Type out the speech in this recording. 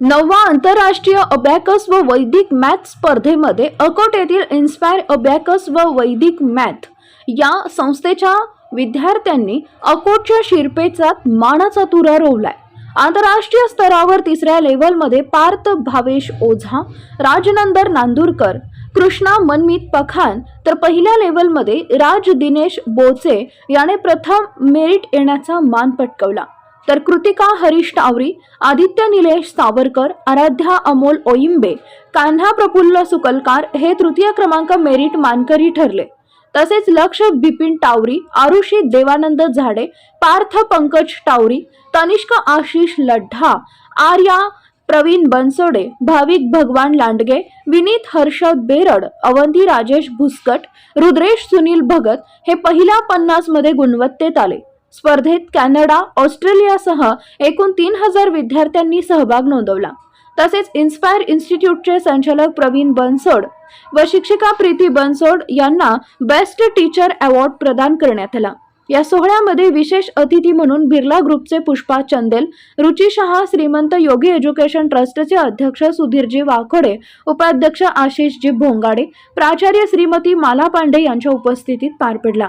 नववा आंतरराष्ट्रीय अबॅकस व वैदिक मॅथ स्पर्धेमध्ये अकोट येथील इन्स्पायर अबॅकस व वैदिक मॅथ या संस्थेच्या विद्यार्थ्यांनी अकोटच्या शिरपेचात मानाचा तुरा रोवलाय. आंतरराष्ट्रीय स्तरावर तिसऱ्या लेव्हलमध्ये पार्थ भावेश ओझा राजनंदर नांदूरकर कृष्णा मनमीत पखान तर पहिल्या लेव्हलमध्ये राज दिनेश बोचे याने प्रथम मेरिट येण्याचा मान पटकवला. तर कृतिका हरीश टावरी आदित्य निलेश सावरकर आराध्या अमोल ओइंबे कान्हा प्रफुल्ल सुकलकार हे तृतीय क्रमांक मेरिट मानकरी ठरले. तसेच लक्ष बिपिन टावरी आरुषी देवानंद झाडे पार्थ पंकज टावरी तनिष्क आशिष लढ्ढा आर्या प्रवीण बनसोडे भाविक भगवान लांडगे विनीत हर्षद बेरड अवंती राजेश भुसकट रुद्रेश सुनील भगत हे पहिल्या पन्नासमध्ये गुणवत्तेत आले. स्पर्धेत कॅनडा ऑस्ट्रेलियासह एकूण तीन हजार विद्यार्थ्यांनी सहभाग नोंदवला. तसेच इन्स्पायर इन्स्टिट्यूटचे संचालक प्रवीण बनसोड व शिक्षिका प्रीती बनसोड यांना बेस्ट टीचर अवॉर्ड प्रदान करण्यात आला. या सोहळ्यामध्ये विशेष अतिथी म्हणून बिर्ला ग्रुपचे पुष्पा चंदेल रुची शहा श्रीमंत योगी एज्युकेशन ट्रस्टचे अध्यक्ष सुधीरजी वाकोडे उपाध्यक्ष आशिषजी भोंगाडे प्राचार्य श्रीमती माला पांडे यांच्या उपस्थितीत पार पडला.